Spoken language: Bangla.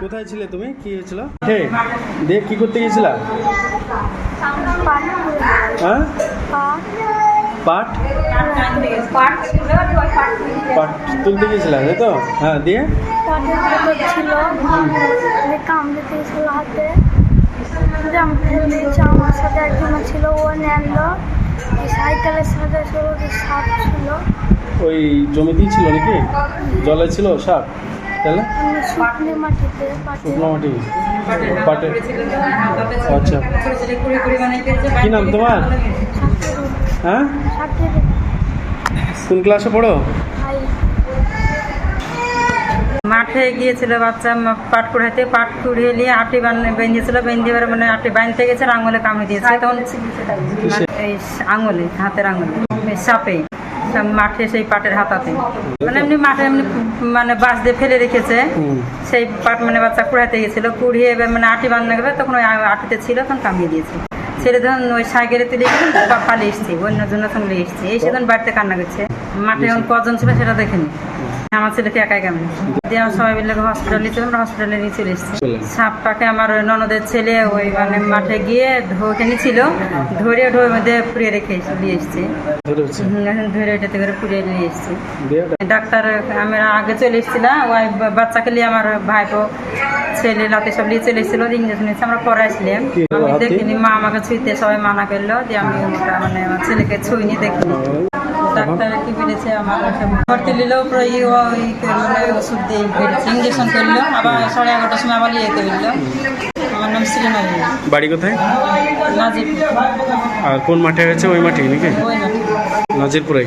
কোথায় ছিলে তুমি? কি হয়েছিল? দেখ কি করতে গেছিলা হ্যাঁ? পাট? পাট তুলতে গেছিলা তো? হ্যাঁ দিয়ে ছিল কামড়ে দিয়েছিল হাতে জাম দিয়েছে আমার সাথে একজন ছিল ও এই সাইকেলের সাথে ছিল সাপ ছিল। ওই জমিতেই ছিল নাকি? জলে ছিল সাপ তাহলে শুকনো মাটিতে শুকনো মাটি। পাটে আচ্ছা। কি নাম তোমার? হ্যাঁ? কোন ক্লাসে পড়ো? মাঠে গিয়েছিল বাচ্চা পাট কুড়াইতে পাট কুড়িয়ে নিয়ে আটি বেঁধেছিল বেঁধে এবার মানে আটি বাঁধতে গেছে আর আঙুলে কামড়ে দিয়েছে। তখন এই আঙুলে হাতের আঙুলে এই সাপে মাঠে সেই পাটের হাতাতে। মানে এমনি মাঠে এমনি মানে বাঁশ দিয়ে ফেলে রেখেছে। সেই পাট মানে বাচ্চা কুড়াইতে গেছিল কুড়িয়ে এবার মানে আটি বাঁধতে গেলে তখন ওই আটিতে ছিল তখন কামিয়ে দিয়েছে। ছেলে ধরুন ওই সাইকেলে তুলে গেলেন বা পালিয়ে এসছে অন্যজন সঙ্গে এসছে। এই সেদিন বাড়িতে কান্না করছে। মাঠে এখন কজন ছিল সেটা দেখেনি। আমার ছেলেকে একাই কেমন? দিয়ে আমরা সবাই মিলে হসপিটাল আমরা হসপিটালে নিয়ে চলে এসেছি। সাপটাকে আমার ওই ননদের ছেলে ওই মানে মাঠে গিয়ে ধরে নিয়েছিল ধরে ঢোর মধ্যে পুড়িয়ে রেখে নিয়ে এসছে। ধরে এটাতে করে পুড়িয়ে নিয়ে এসছে। দিয়ে ডাক্তার আমি আগে চলে এসেছিলাম ওই বাচ্চাকে নিয়ে আমার ভাইপো ছেলে লাতে সব নিয়ে চলে এসেছিল ইঞ্জেকশন নিয়েছে আমরা কি হলো আমি দেখিনি মা আমাকে ছুঁইতে সবাই মানা করল দিয়ে আমি মানে আমার ছেলেকে ছুঁইনি দেখিনি। ডাক্তার কি বেড়েছে আমার ভর্তি নিলেও পুরো ই ও- ই করল, মানে ওষুধ দিয়ে ইঞ্জেকশন করল আবার সাড়ে এগারোটার সময় আবার ইয়ে করল আমার নাম শ্রীনবী বাড়ি কোথায়? আর কোন মাঠে গেছে ওই মাঠে নাকি? নাজিরপুরে।